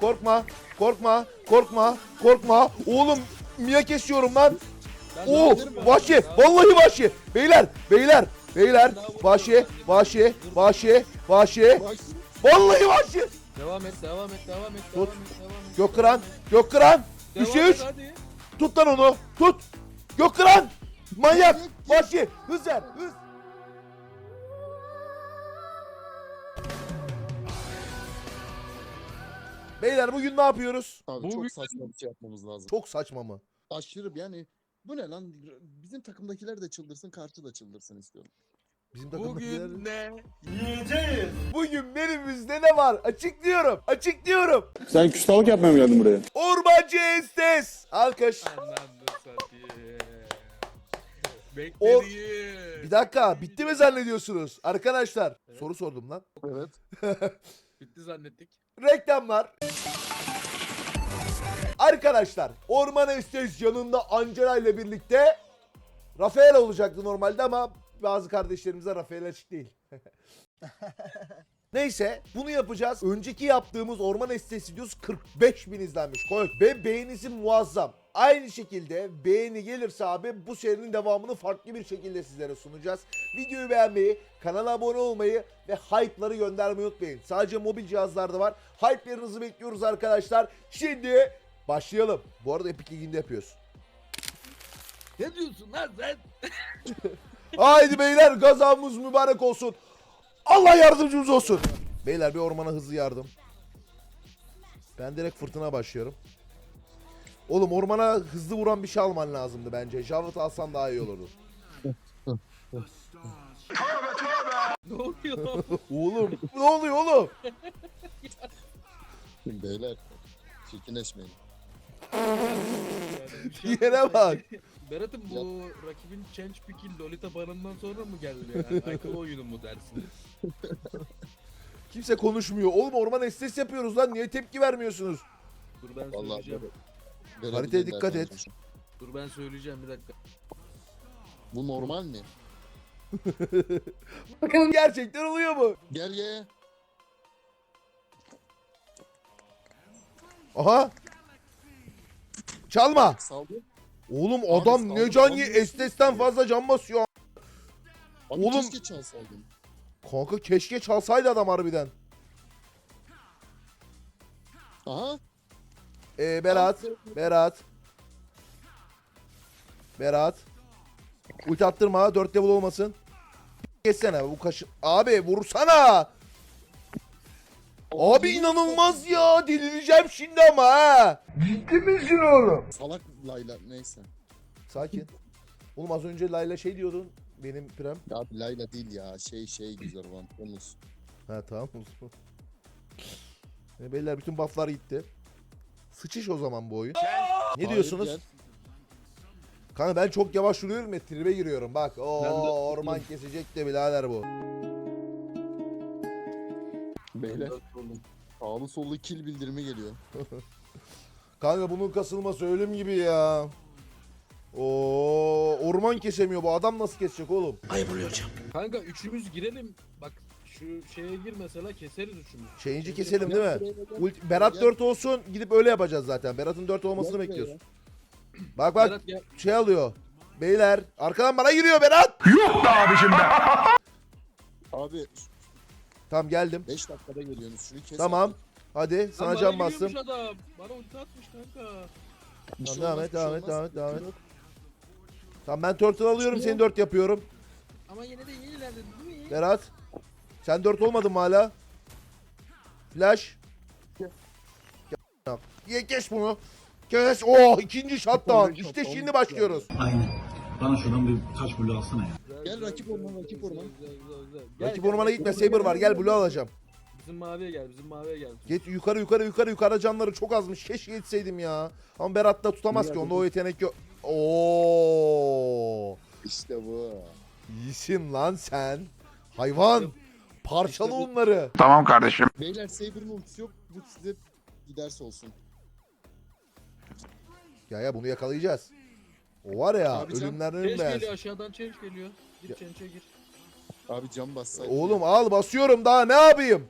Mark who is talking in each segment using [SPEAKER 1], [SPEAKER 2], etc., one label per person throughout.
[SPEAKER 1] Korkma. Korkma. Korkma. Korkma. Oğlum Mia kesiyorum lan. Oo vahşi. Vallahi vahşi. Beyler. Beyler. Beyler. Vahşi. Vahşi. Vahşi. Vahşi. Vallahi vahşi.
[SPEAKER 2] Devam et, devam et, devam et,
[SPEAKER 1] Tut.
[SPEAKER 2] et, devam et.
[SPEAKER 1] Gökkıran. Gökkıran.
[SPEAKER 2] Devam
[SPEAKER 1] Üçe
[SPEAKER 2] et,
[SPEAKER 1] üç.
[SPEAKER 2] hadi.
[SPEAKER 1] Tut lan onu. Tut. Gökkıran. Manyak. Vahşi. Hız ver. Hız. Beyler bugün ne yapıyoruz?
[SPEAKER 3] abi
[SPEAKER 2] Bu
[SPEAKER 3] çok saçma bir şey yapmamız lazım.
[SPEAKER 1] Çok saçma mı?
[SPEAKER 3] Aşırı bir- yani bu ne lan? Bizim takımdakiler de çıldırsın, karşı da çıldırsın istiyorum.
[SPEAKER 1] Bizim takımdakiler...
[SPEAKER 2] Bugün ne?
[SPEAKER 1] Bugün menümüzde ne var? Açıklıyorum. Açıklıyorum.
[SPEAKER 4] Sen küstahlık yapmaya mı geldin buraya?
[SPEAKER 1] Ormancı Estes. Alkış.
[SPEAKER 2] Ananı satayım.
[SPEAKER 1] O-
[SPEAKER 2] Beklediğim.
[SPEAKER 1] Bir dakika bitti mi zannediyorsunuz? Arkadaşlar soru sordum lan.
[SPEAKER 3] Evet.
[SPEAKER 2] Bitti zannettik.
[SPEAKER 1] Reklamlar. Arkadaşlar Orman Estes yanında Angela ile birlikte Rafael olacaktı normalde ama bazı kardeşlerimize Rafael açık değil. Neyse bunu yapacağız. Önceki yaptığımız Orman Estes videosu 45 bin izlenmiş. Koy. Ve beğenisi muazzam. Aynı şekilde beğeni gelirse abi bu serinin devamını farklı bir şekilde sizlere sunacağız. Videoyu beğenmeyi, kanala abone olmayı ve hype'ları göndermeyi unutmayın. Sadece mobil cihazlarda var. Hype'larınızı bekliyoruz arkadaşlar. Şimdi başlayalım. Bu arada Epic Ligi'nde yapıyoruz.
[SPEAKER 2] Ne diyorsun lan sen?
[SPEAKER 1] Haydi beyler gazamız mübarek olsun. Allah yardımcımız olsun. Beyler bir ormana hızlı yardım. Ben direkt fırtına başlıyorum. Oğlum ormana hızlı vuran bir şey alman lazımdı bence. Javet alsan daha iyi olurdu.
[SPEAKER 2] Ne oluyor?
[SPEAKER 1] Oğlum ne oluyor oğlum?
[SPEAKER 3] Beyler çirkinleşmeyin.
[SPEAKER 2] Yani bir şey
[SPEAKER 1] Yere bak.
[SPEAKER 2] Berat'ım bu rakibin Change Pick'in Lolita banından sonra mı geldi yani? Akıl oyunu mu dersin?
[SPEAKER 1] Kimse konuşmuyor. Oğlum orman estes yapıyoruz lan. Niye tepki vermiyorsunuz?
[SPEAKER 2] Dur ben
[SPEAKER 3] Vallahi
[SPEAKER 2] söyleyeceğim.
[SPEAKER 1] Haritaya dikkat et.
[SPEAKER 3] göndereceğim.
[SPEAKER 2] Dur ben söyleyeceğim bir dakika.
[SPEAKER 3] Bu normal mi?
[SPEAKER 1] Bakalım gerçekten oluyor mu?
[SPEAKER 3] Gel ye.
[SPEAKER 1] Aha. Çalma.
[SPEAKER 3] Saldı.
[SPEAKER 1] Oğlum
[SPEAKER 3] Abi
[SPEAKER 1] adam ne
[SPEAKER 3] ol,
[SPEAKER 1] can ye Estes'ten fazla can basıyor.
[SPEAKER 3] Abi
[SPEAKER 1] Oğlum-
[SPEAKER 3] keşke çalsaydın.
[SPEAKER 1] Kanka keşke çalsaydı adam harbiden.
[SPEAKER 3] Aha.
[SPEAKER 1] Ee, Berat. Berat. Berat. Ulti attırma. 4 level olmasın. Geçsene bu kaşı. Abi vursana. Abi inanılmaz ya. Delireceğim şimdi ama ha.
[SPEAKER 3] Salak Layla neyse.
[SPEAKER 1] Sakin. Oğlum az önce Layla şey diyordun. Benim prem.
[SPEAKER 3] Ya abi Layla değil ya. Şey şey güzel olan. Omuz.
[SPEAKER 1] Ha tamam. E, beyler bütün bufflar gitti. Sıçış o zaman bu oyun. Ne
[SPEAKER 3] Hayır,
[SPEAKER 1] diyorsunuz? Kanka ben çok yavaş vuruyorum ya tribe giriyorum bak.
[SPEAKER 2] De-
[SPEAKER 1] orman kesecek de birader bu.
[SPEAKER 3] Beyler. Sağlı sollu kill bildirimi geliyor.
[SPEAKER 1] Kanka bunun kasılması ölüm gibi ya. Oo orman kesemiyor bu adam nasıl kesecek oğlum?
[SPEAKER 2] Kanka üçümüz girelim. Bak şu şeye gir mesela keseriz üçümüz.
[SPEAKER 1] Change'i keselim değil mi? Ulti- Berat
[SPEAKER 3] Gel.
[SPEAKER 1] 4 olsun gidip öyle yapacağız zaten. Berat'ın 4 olmasını bekliyoruz. Bak bak
[SPEAKER 2] Berat gel.
[SPEAKER 1] şey alıyor. Beyler arkadan bana giriyor Berat.
[SPEAKER 3] Abi
[SPEAKER 1] Tamam geldim.
[SPEAKER 3] 5 dakikada geliyorsunuz. Şunu kes.
[SPEAKER 1] Tamam. Hadi
[SPEAKER 2] Lan
[SPEAKER 1] sana
[SPEAKER 2] bana
[SPEAKER 1] can
[SPEAKER 2] geliyormuş
[SPEAKER 1] bastım.
[SPEAKER 2] Adam. Bana ulti atmış kanka.
[SPEAKER 3] Bir
[SPEAKER 1] Tamam,
[SPEAKER 3] şey
[SPEAKER 1] devam
[SPEAKER 3] olmaz,
[SPEAKER 1] et,
[SPEAKER 3] bir şey
[SPEAKER 1] devam et,
[SPEAKER 3] olmaz.
[SPEAKER 1] devam et, devam et. Tamam ben turtle alıyorum seni 4 yapıyorum.
[SPEAKER 2] Ama yine de yenilendin değil mi?
[SPEAKER 1] Berat. Sen 4 olmadın mı hala? Flash. Ye geç bunu. Geç. Oh ikinci shutdown. İşte şimdi başlıyoruz.
[SPEAKER 5] Aynen. Bana şuradan bir taş bulu alsana ya.
[SPEAKER 3] Gel rakip orman, rakip orman.
[SPEAKER 1] Rakip ormana gitme. Saber var. Gel blue alacağım.
[SPEAKER 2] Bizim maviye gel, bizim maviye gel.
[SPEAKER 1] Git yukarı yukarı yukarı yukarı canları çok azmış. Keşke yetseydim ya. Ama Berat da tutamaz ki. Onda o yetenek yok. Oo.
[SPEAKER 3] İşte bu.
[SPEAKER 1] İyisin lan sen. Hayvan. Parçala
[SPEAKER 2] İşte bu-
[SPEAKER 1] onları.
[SPEAKER 3] Beyler Saber'ın ultisi yok. Bu size giderse olsun.
[SPEAKER 1] Ya ya bunu yakalayacağız. O var ya
[SPEAKER 3] Abi can-
[SPEAKER 1] ölümlerden
[SPEAKER 2] Change
[SPEAKER 1] ölmez.
[SPEAKER 2] geliyor aşağıdan change geliyor. Git
[SPEAKER 1] Ya-
[SPEAKER 2] change'e gir.
[SPEAKER 3] Abi cam bassaydı.
[SPEAKER 1] Oğlum al basıyorum daha ne yapayım?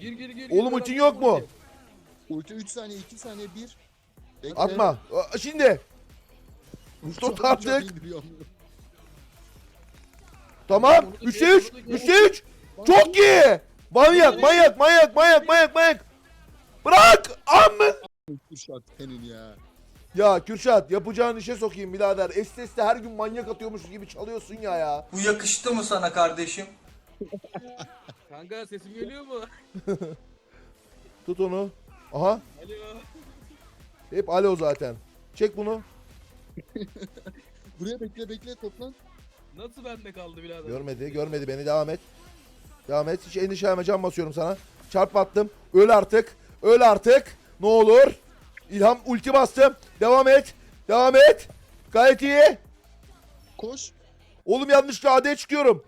[SPEAKER 2] Gir gir gir.
[SPEAKER 1] Oğlum
[SPEAKER 2] gir,
[SPEAKER 1] ultin yok mu?
[SPEAKER 2] gir.
[SPEAKER 3] Ulti 3 saniye 2 saniye 1. Bekle.
[SPEAKER 1] Atma. Aa, Şimdi. Tut
[SPEAKER 3] Çok
[SPEAKER 1] artık. Tamam. 3'te 3. 3'te 3. Çok iyi. Manyak manyak manyak manyak manyak manyak. Bırak. Amın.
[SPEAKER 3] Kürşat senin ya.
[SPEAKER 1] Ya Kürşat yapacağın işe sokayım birader. Estes'te her gün manyak atıyormuş gibi çalıyorsun ya ya.
[SPEAKER 6] Bu yakıştı mı sana kardeşim?
[SPEAKER 2] Kanka sesim geliyor mu?
[SPEAKER 1] Tut onu. Aha.
[SPEAKER 2] Alo.
[SPEAKER 1] Hep alo zaten. Çek bunu.
[SPEAKER 3] Buraya bekle bekle toplan.
[SPEAKER 2] Nasıl bende kaldı birader?
[SPEAKER 1] Görmedi, görmedi beni. Devam et. Devam et. Hiç endişelenme. Can basıyorum sana. Çarp attım. Öl artık. Öl artık. Ne olur. İlham ulti bastım. Devam et. Devam et. Gayet iyi.
[SPEAKER 3] Koş.
[SPEAKER 1] Oğlum yanlışlıkla AD çıkıyorum.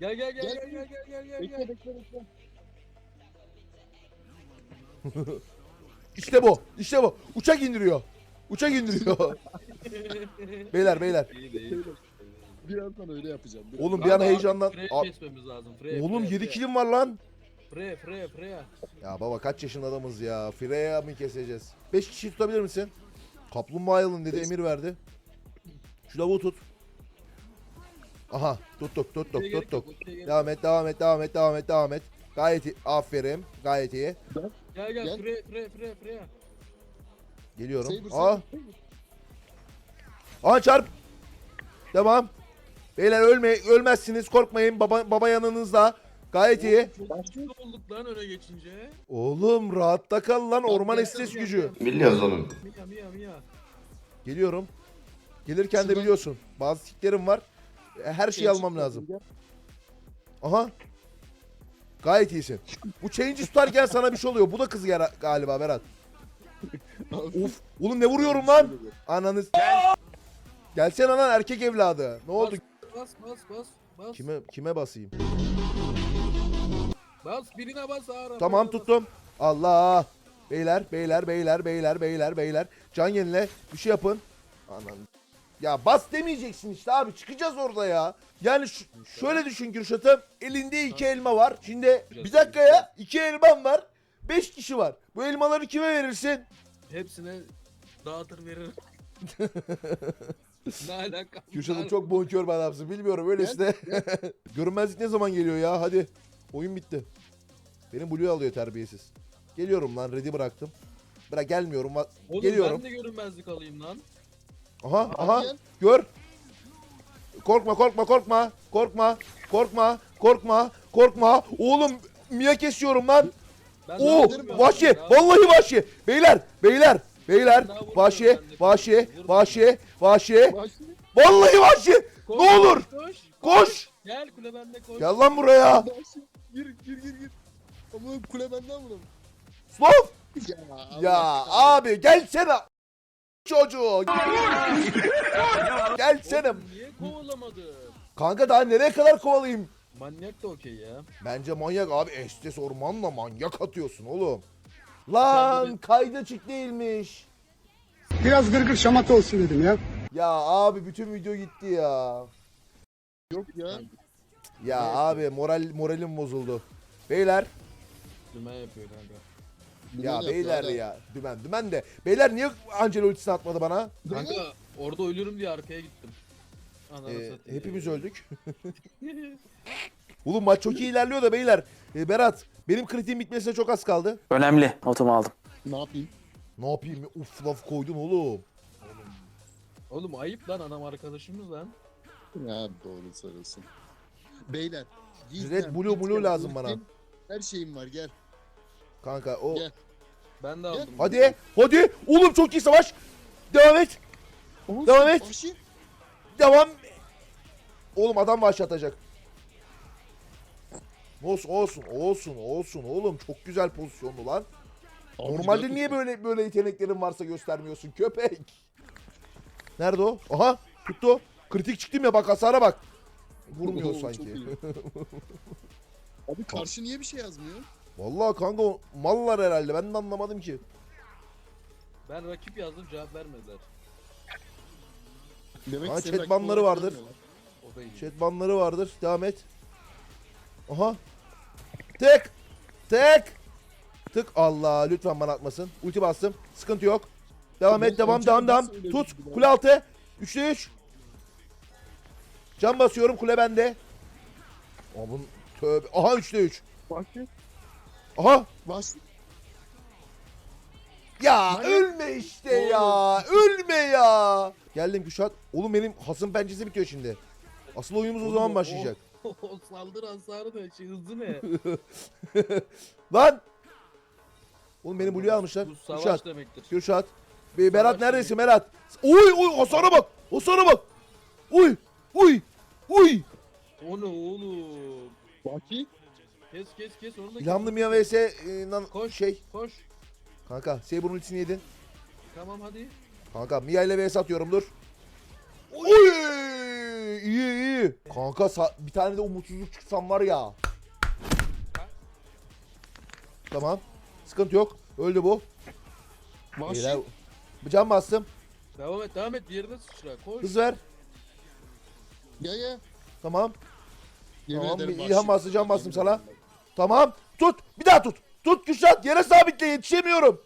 [SPEAKER 2] Gel gel gel
[SPEAKER 3] Gel,
[SPEAKER 2] gel gel gel gel gel.
[SPEAKER 3] Bekle bekle bekle.
[SPEAKER 1] İşte bu. İşte bu. Uçak indiriyor. Uçak indiriyor. beyler beyler.
[SPEAKER 2] İyi değil.
[SPEAKER 3] Birazdan öyle yapacağım. Biraz.
[SPEAKER 1] Oğlum bir an heyecandan.
[SPEAKER 2] Freya
[SPEAKER 1] A-
[SPEAKER 2] kesmemiz lazım. Freya,
[SPEAKER 1] Oğlum
[SPEAKER 2] Freya,
[SPEAKER 1] 7
[SPEAKER 2] Freya.
[SPEAKER 1] kilim var lan.
[SPEAKER 2] Freya Freya Freya.
[SPEAKER 1] Ya baba kaç yaşında adamız ya. Freya mı keseceğiz? 5 kişi tutabilir misin? Kaplumbağa alın dedi emir verdi. Şu lavuğu tut. Aha tuttuk tuttuk
[SPEAKER 2] gerek
[SPEAKER 1] tuttuk.
[SPEAKER 2] yok, ultiye gerek
[SPEAKER 1] Devam et devam et devam et devam et devam et. Gayet iyi. Aferin. Gayet iyi.
[SPEAKER 2] Gel gel
[SPEAKER 3] Gel.
[SPEAKER 2] Freya Freya Freya Freya.
[SPEAKER 1] Geliyorum.
[SPEAKER 3] Saber,
[SPEAKER 1] Aa.
[SPEAKER 3] Saber.
[SPEAKER 1] Aha çarp. Devam. Beyler ölme ölmezsiniz korkmayın. Baba baba yanınızda. Gayet iyi.
[SPEAKER 2] Çok olduk lan öne geçince.
[SPEAKER 1] Oğlum rahatta kal lan orman estes gücü.
[SPEAKER 6] Biliyoruz oğlum.
[SPEAKER 2] Mia Mia Mia.
[SPEAKER 1] Geliyorum. Gelirken de biliyorsun. Bazı tiklerim var. Her şeyi almam lazım. Aha. Gayet iyisin. Bu change'i tutarken sana bir şey oluyor. Bu da kız ger- galiba Berat. Of. Oğlum ne vuruyorum lan? Ananız. Gelsene lan erkek evladı. Ne oldu?
[SPEAKER 2] Bas bas bas bas.
[SPEAKER 1] Kime kime basayım?
[SPEAKER 2] Bas birine bas ağır.
[SPEAKER 1] Tamam tuttum. Allah. Beyler, beyler, beyler, beyler, beyler, beyler. Can yenile. Bir şey yapın. Anan. Ya bas demeyeceksin işte abi. Çıkacağız orada ya. Yani şu- şöyle düşün Kürşat'ım. Elinde iki elma var. Şimdi bir dakika ya. iki elman var. Beş kişi var. Bu elmaları kime verirsin?
[SPEAKER 2] Hepsine dağıtır veririm. ne alaka?
[SPEAKER 1] Kürşat'ım çok bonkör bir adamsın. Bilmiyorum öylesi de. Görünmezlik ne zaman geliyor ya? Hadi. Oyun bitti. Benim Blue alıyor terbiyesiz. Geliyorum lan. Ready bıraktım. Bırak gelmiyorum.
[SPEAKER 2] Oğlum
[SPEAKER 1] Geliyorum.
[SPEAKER 2] ben de görünmezlik alayım lan.
[SPEAKER 1] Aha aha gör. Korkma korkma korkma. Korkma. Korkma. Korkma. Korkma. Oğlum Mia kesiyorum lan.
[SPEAKER 2] Ben
[SPEAKER 1] Oo
[SPEAKER 2] daha vurmuyorum.
[SPEAKER 1] vahşi. Vallahi vahşi. Beyler. Beyler. Beyler.
[SPEAKER 2] daha vurmuyorum
[SPEAKER 1] Vahşi.
[SPEAKER 2] ben de.
[SPEAKER 1] Vahşi. Vahşi. Vahşi.
[SPEAKER 3] Başla.
[SPEAKER 1] Vallahi vahşi.
[SPEAKER 2] Koş,
[SPEAKER 1] Ne olur.
[SPEAKER 2] Koş.
[SPEAKER 1] Koş.
[SPEAKER 2] Gel kule bende koş.
[SPEAKER 1] Gel lan buraya.
[SPEAKER 3] Başla. Gir gir gir gir. Ama kule benden vuralım.
[SPEAKER 1] Slow.
[SPEAKER 3] Ya,
[SPEAKER 1] Ya abi gelsene. Çocuğu. Gelsene.
[SPEAKER 2] Oğlum niye kovalamadın?
[SPEAKER 1] Kanka daha nereye kadar kovalayayım?
[SPEAKER 2] Manyak da okey ya.
[SPEAKER 1] Bence manyak abi Estes ormanla manyak atıyorsun oğlum. Lan kayda çık değilmiş.
[SPEAKER 7] Biraz gırgır şamata olsun dedim ya.
[SPEAKER 1] Ya abi bütün video gitti ya.
[SPEAKER 3] Yok ya.
[SPEAKER 1] Ya abi moral moralim bozuldu. Beyler
[SPEAKER 2] Dümen yapıyor kanka.
[SPEAKER 1] ya
[SPEAKER 3] Dümen
[SPEAKER 1] beyler
[SPEAKER 3] yapıyor,
[SPEAKER 1] ya dümen dümen de. Beyler niye Angelo ultisini atmadı bana?
[SPEAKER 2] Kanka orada ölürüm diye arkaya gittim. Ananı
[SPEAKER 1] Ee,
[SPEAKER 2] satayım.
[SPEAKER 1] hepimiz öldük. Oğlum maç çok iyi ilerliyor da beyler. Ee, Berat benim kritiğim bitmesine çok az kaldı.
[SPEAKER 8] Önemli. Notumu aldım.
[SPEAKER 3] Ne yapayım?
[SPEAKER 1] Ne yapayım? Uf laf koydun oğlum.
[SPEAKER 2] Oğlum ayıp lan anam arkadaşımız lan.
[SPEAKER 3] Ya doğru söylüyorsun. Beyler.
[SPEAKER 1] Red Blue Blue lazım bana.
[SPEAKER 3] Her şeyim var gel.
[SPEAKER 1] Kanka o.
[SPEAKER 3] Gel.
[SPEAKER 2] Ben de aldım.
[SPEAKER 1] Hadi hadi. Oğlum çok iyi savaş. Devam et.
[SPEAKER 3] Oğuz,
[SPEAKER 1] Devam et.
[SPEAKER 3] Vahşi.
[SPEAKER 1] Devam. Oğlum adam başlatacak. Olsun olsun olsun olsun oğlum çok güzel pozisyonlu lan.
[SPEAKER 3] Abi
[SPEAKER 1] Normalde niye böyle böyle yeteneklerin varsa göstermiyorsun köpek? Nerede o? Aha tuttu. Kritik çıktım ya bak hasara bak. Vurmuyor
[SPEAKER 3] Oo,
[SPEAKER 1] sanki.
[SPEAKER 3] Abi karşı niye bir şey yazmıyor?
[SPEAKER 1] Vallahi kanka o mallar herhalde ben de anlamadım ki.
[SPEAKER 2] Ben rakip yazdım cevap vermediler.
[SPEAKER 3] Demek
[SPEAKER 1] Ha,
[SPEAKER 3] senin
[SPEAKER 1] chat banları
[SPEAKER 3] olarak
[SPEAKER 1] vardır.
[SPEAKER 3] görmüyorlar.
[SPEAKER 2] O da iyi.
[SPEAKER 1] Chat banları vardır. Devam et. Aha. Tek. Tek. Tık Allah lütfen bana atmasın. Ulti bastım. Sıkıntı yok. Devam et devam devam devam. Tut kule altı. 3'te 3. Can basıyorum kule bende. Abun tövbe. Aha 3'te 3.
[SPEAKER 3] Vahşi.
[SPEAKER 1] Aha.
[SPEAKER 3] Vahşi.
[SPEAKER 1] Ya ölme işte ya. Ölme ya. Geldim Kuşat. Oğlum benim hasım pençesi bitiyor şimdi. Asıl oyunumuz o zaman başlayacak.
[SPEAKER 2] O, o saldırı hasarı da şey hızı ne?
[SPEAKER 1] Lan. Oğlum beni Blue'ya almışlar.
[SPEAKER 2] Bu savaş
[SPEAKER 1] Kuşat.
[SPEAKER 2] demektir.
[SPEAKER 1] Kürşat. Be- Berat neredesin Berat? Uy uy hasara bak. Hasara bak. Uy. Uy. Uy.
[SPEAKER 2] O ne oğlum?
[SPEAKER 3] Vahşi.
[SPEAKER 2] Kes kes kes onu da kes.
[SPEAKER 1] İlhamlı Mia vs. e, nan-
[SPEAKER 2] Koş.
[SPEAKER 1] şey.
[SPEAKER 2] Koş.
[SPEAKER 1] Kanka Saber'ın ultisini yedin.
[SPEAKER 2] Tamam hadi.
[SPEAKER 1] Kanka Mia ile vs atıyorum dur. Uy. İyi iyi. Kanka sa- bir tane de umutsuzluk çıksam var ya. Tamam. Sıkıntı yok. Öldü bu. Beyler, Can bastım.
[SPEAKER 2] Devam et devam et diğerine sıçra. Koş.
[SPEAKER 1] Hız ver.
[SPEAKER 3] Gel gel.
[SPEAKER 1] Tamam.
[SPEAKER 3] Yemin
[SPEAKER 1] Tamam,
[SPEAKER 3] ederim
[SPEAKER 1] bir ilham bastı, can bastım
[SPEAKER 3] Yemin
[SPEAKER 1] sana.
[SPEAKER 3] ederim.
[SPEAKER 1] Tamam. Tut. Bir daha tut. Tut Kürşat. Yere sabitle yetişemiyorum.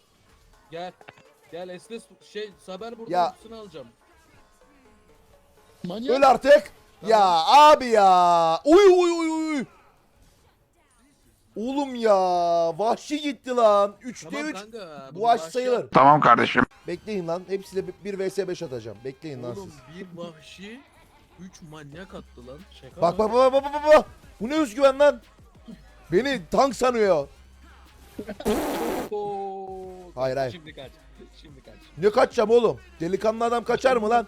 [SPEAKER 2] Gel. Gel Esnes şey Saber burada
[SPEAKER 1] Ya.
[SPEAKER 2] alacağım.
[SPEAKER 3] Manyak.
[SPEAKER 1] Öl artık. Ya abi ya. Uy uy uy. Oğlum ya. Vahşi gitti lan. 3'te
[SPEAKER 2] Tamam
[SPEAKER 1] 3.
[SPEAKER 2] kanka.
[SPEAKER 1] Bu vahşi sayılır.
[SPEAKER 4] Tamam kardeşim.
[SPEAKER 1] Bekleyin lan. Hepsiyle 1 vs 5 atacağım. Bekleyin lan
[SPEAKER 2] Oğlum
[SPEAKER 1] siz.
[SPEAKER 2] bir vahşi 3 manyak attı lan. Şaka
[SPEAKER 1] Bak
[SPEAKER 2] mı?
[SPEAKER 1] bak bak bak bak bak. Bu ne özgüven lan? Beni tank sanıyor.
[SPEAKER 2] Oo.
[SPEAKER 1] Hayır, hayır.
[SPEAKER 2] Şimdi kaç. Şimdi kaç.
[SPEAKER 1] Ne kaçacağım oğlum? Delikanlı adam kaçar mı lan?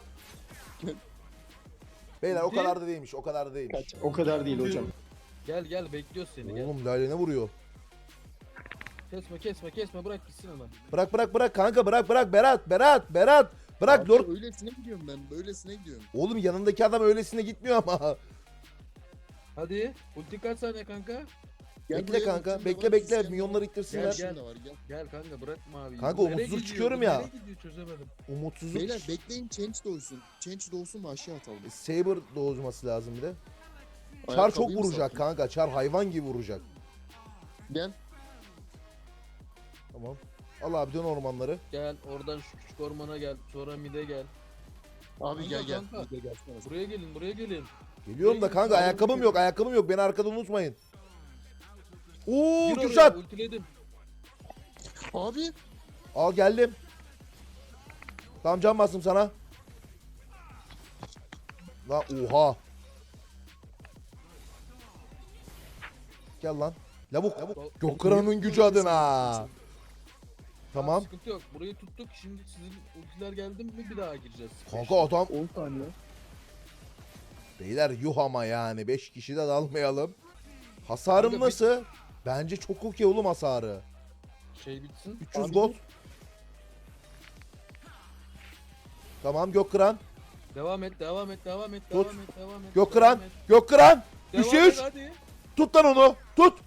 [SPEAKER 1] Beyler o kadar da değilmiş. O kadar da değilmiş.
[SPEAKER 4] O kadar değil hocam.
[SPEAKER 2] Gel gel bekliyoruz seni gel.
[SPEAKER 1] Oğlum Lale ne vuruyor?
[SPEAKER 2] Kesme kesme kesme bırak gitsin hemen.
[SPEAKER 1] Bırak bırak bırak kanka bırak bırak Berat Berat Berat. Bırak
[SPEAKER 3] Abi
[SPEAKER 1] Lord.
[SPEAKER 3] Öylesine gidiyorum ben. Böylesine gidiyorum.
[SPEAKER 1] Oğlum yanındaki adam öylesine gitmiyor ama.
[SPEAKER 2] Hadi. Ulti kaç saniye kanka?
[SPEAKER 3] Gel
[SPEAKER 1] bekle
[SPEAKER 3] buraya,
[SPEAKER 1] kanka.
[SPEAKER 3] ultim de
[SPEAKER 1] Bekle
[SPEAKER 3] var,
[SPEAKER 1] bekle.
[SPEAKER 3] isyan da
[SPEAKER 1] ittirsinler.
[SPEAKER 2] Gel,
[SPEAKER 3] Gel. Var, gel.
[SPEAKER 2] Gel kanka bırakma abi.
[SPEAKER 1] Kanka,
[SPEAKER 2] nereye
[SPEAKER 1] umutsuzluk
[SPEAKER 2] gidiyor?
[SPEAKER 1] çıkıyorum
[SPEAKER 2] Bu
[SPEAKER 1] ya.
[SPEAKER 2] Nereye gidiyor çözemedim.
[SPEAKER 1] Umutsuzluk.
[SPEAKER 3] Beyler bekleyin change doğsun. Change doğsun vahşi atalım.
[SPEAKER 1] Saber doğuzması lazım bir de. Çar çok
[SPEAKER 3] Ayakkabıyı mı
[SPEAKER 1] vuracak
[SPEAKER 3] sattın?
[SPEAKER 1] kanka. Çar hayvan gibi vuracak.
[SPEAKER 3] Gel.
[SPEAKER 1] Tamam. Al abi dön ormanları.
[SPEAKER 2] Gel oradan şu küçük ormana gel. Sonra mide gel.
[SPEAKER 3] Abi gel gel.
[SPEAKER 2] kanka.
[SPEAKER 3] Bir de gelsene.
[SPEAKER 2] Buraya gelin buraya gelin.
[SPEAKER 1] Geliyorum da kanka ayakkabım yok. Ayakkabım yok. Beni arkada unutmayın. Oo
[SPEAKER 2] Gir oraya,
[SPEAKER 1] Kürşat.
[SPEAKER 2] Ultiledim.
[SPEAKER 3] Abi.
[SPEAKER 1] Al geldim. Tamam can bastım sana. Lan oha. Gel lan. Lavuk. Gökran'ın gücü adına. Tamam.
[SPEAKER 2] Sıkıntı yok. Burayı tuttuk. Şimdi sizin ultiler geldi mi bir daha gireceğiz.
[SPEAKER 1] Kanka adam
[SPEAKER 3] 10 saniye.
[SPEAKER 1] Beyler yuh ama yani 5 kişi de dalmayalım. Hasarım
[SPEAKER 2] Kanka
[SPEAKER 1] nasıl? Bence çok okey oğlum hasarı.
[SPEAKER 2] Şey bitsin.
[SPEAKER 1] 300
[SPEAKER 3] Abi-
[SPEAKER 1] gold. Tamam Gökran.
[SPEAKER 2] Devam et, devam et, devam et,
[SPEAKER 1] Tut.
[SPEAKER 2] devam et, devam et.
[SPEAKER 1] Gökran.
[SPEAKER 2] devam et.
[SPEAKER 1] Gökran.
[SPEAKER 2] Devam
[SPEAKER 1] 3'e
[SPEAKER 2] et
[SPEAKER 1] 3.
[SPEAKER 2] hadi.
[SPEAKER 1] Tut lan onu. Tut.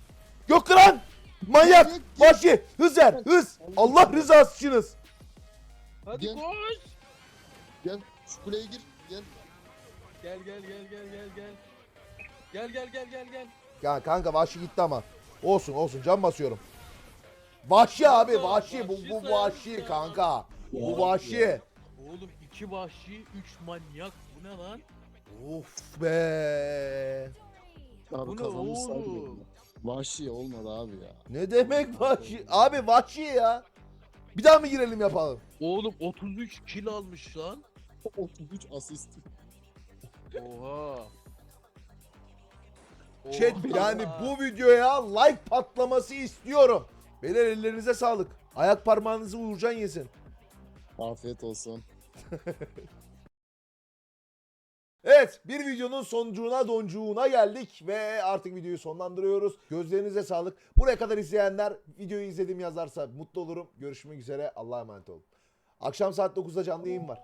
[SPEAKER 1] Gökran. Manyak. Vahşi. Hız ver. Hız. Allah rızası içiniz.
[SPEAKER 2] Hadi
[SPEAKER 3] Gel.
[SPEAKER 2] koş.
[SPEAKER 3] Gel. Şu kuleye gir. Gel.
[SPEAKER 2] Gel gel gel gel gel gel. Gel gel gel gel gel.
[SPEAKER 1] Ya kanka vahşi gitti ama. Olsun olsun can basıyorum. Vahşi abi vahşi. Bu, bu vahşi
[SPEAKER 2] ya.
[SPEAKER 1] kanka. Bu vahşi.
[SPEAKER 2] Oğlum iki vahşi, üç manyak. Bu ne lan?
[SPEAKER 1] Of be.
[SPEAKER 3] Abi
[SPEAKER 2] Bu ne oğlum?
[SPEAKER 3] bile. Vahşi olmadı abi ya.
[SPEAKER 1] Ne demek vahşi? Abi vahşi ya. Bir daha mı girelim yapalım?
[SPEAKER 2] Oğlum 33 kill almış lan.
[SPEAKER 3] 33 asist.
[SPEAKER 2] Oha.
[SPEAKER 1] Chat
[SPEAKER 2] Oha.
[SPEAKER 1] yani bu videoya like patlaması istiyorum. Beyler ellerinize sağlık. Ayak parmağınızı Uğurcan yesin.
[SPEAKER 3] Afiyet olsun.
[SPEAKER 1] Evet bir videonun soncuğuna doncuğuna geldik ve artık videoyu sonlandırıyoruz. Gözlerinize sağlık. Buraya kadar izleyenler videoyu izledim yazarsa mutlu olurum. Görüşmek üzere Allah'a emanet olun. Akşam saat 9'da canlı yayın var.